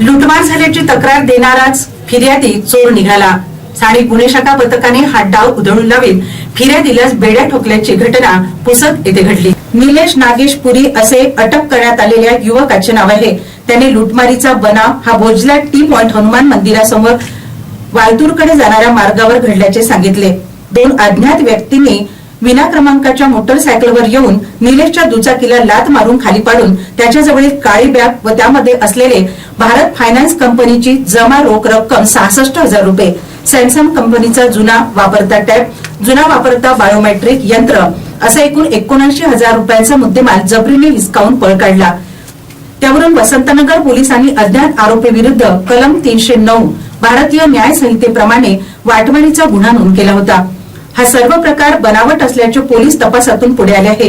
लुटमार झाल्याची तक्रार देणाराच फिर्यादी चोर निघाला. साडी गुन्हे शाखा पथकाने हा डाव उधळून लावीत. फिर्यादीलाच बेड्या ठोकल्याची घटना पुसद येथे घडली. निलेश नागेश पुरी असे अटक करण्यात आलेल्या युवकाचे नाव आहे. त्याने लुटमारीचा बनाव हा बोजला टी पॉइंट हनुमान मंदिरासमोर वालतूरकडे जाणाऱ्या मार्गावर घडल्याचे सांगितले. दोन अज्ञात व्यक्तींनी विना क्रमांकाच्या मोटरसायकलवर येऊन निलेशच्या दुचाकीला लात मारून खाली पाडून त्याच्याजवळील काळी बॅग व त्यामध्ये असलेले भारत फायनान्स कंपनीची जमा रोख रक्कम सहासष्ट हजार रुपये सॅमसंग कंपनीचा जुना वापरता टॅप जुना वापरता बायोमेट्रिक यंत्र असा एकूण एकोणऐंशी हजार रुपयांचा मुद्देमाल जबरीने हिसकावून पळ काढला. त्यावरून वसंतनगर पोलिसांनी अज्ञात आरोपी विरुद्ध कलम तीनशे नऊ भारतीय न्याय संहितेप्रमाणे वाटवाणीचा गुन्हा नोंद केला होता. हा सर्व प्रकार बनावट असल्याचे पोलीस तपासातून पुढे आले आहे.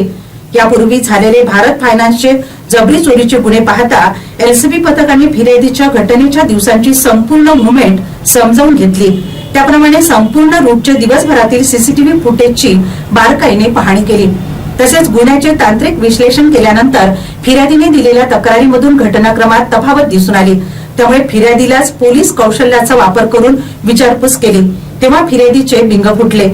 यापूर्वी झालेले भारत फायनान्सचे जबरी चोरीचे गुन्हे पाहता एलसीबी पथकाने फिर्यादीच्या घटनेच्या दिवसांची संपूर्ण मुवमेंट समजावून घेतली. त्याप्रमाणे संपूर्ण रूटचे दिवसभरातील सीसीटीव्ही फुटेजची बारकाईने पाहणी केली. तसेच गुन्ह्याचे तांत्रिक विश्लेषण केल्यानंतर फिर्यादीने दिलेल्या तक्रारीमधून घटनाक्रमात तफावत दिसून आली. त्यामुळे फिर्यादीलाच पोलीस कौशल्याचा वापर करून विचारपूस केली. तेव्हा फिर्यादीचे बिंग फुटले.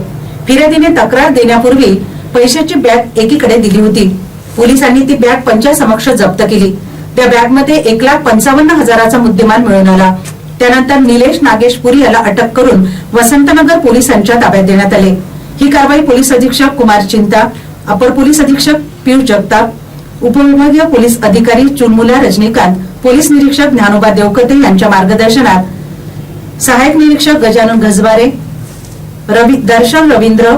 फिर्यादीने तक्रार देण्यापूर्वी पैशाची बॅग एकीकडे दिली होती. पोलिसांनी ती बॅग पंचा समक्ष जप्त केली. त्या बॅगमध्ये एक लाख पंचावन्न हजाराचा मुद्देमाल मिळून आला. त्यानंतर निलेश नागेश पुरी याला अटक करून वसंतनगर पोलिसांच्या ताब्यात देण्यात आले. ही कारवाई पोलीस अधीक्षक कुमार चिंता अपर पोलीस अधीक्षक पियुष जगताप उपविभागीय पोलीस अधिकारी चुनमुला रजनीकांत पोलीस निरीक्षक ज्ञानोबा देवकते यांच्या मार्गदर्शनात सहायक निरीक्षक गजानन गजबारे रवी दर्शन रवींद्र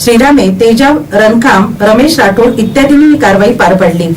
श्रीरामे तेजा रणकाम रमेश राठोड इत्यादींनी ही कारवाई पार पडली.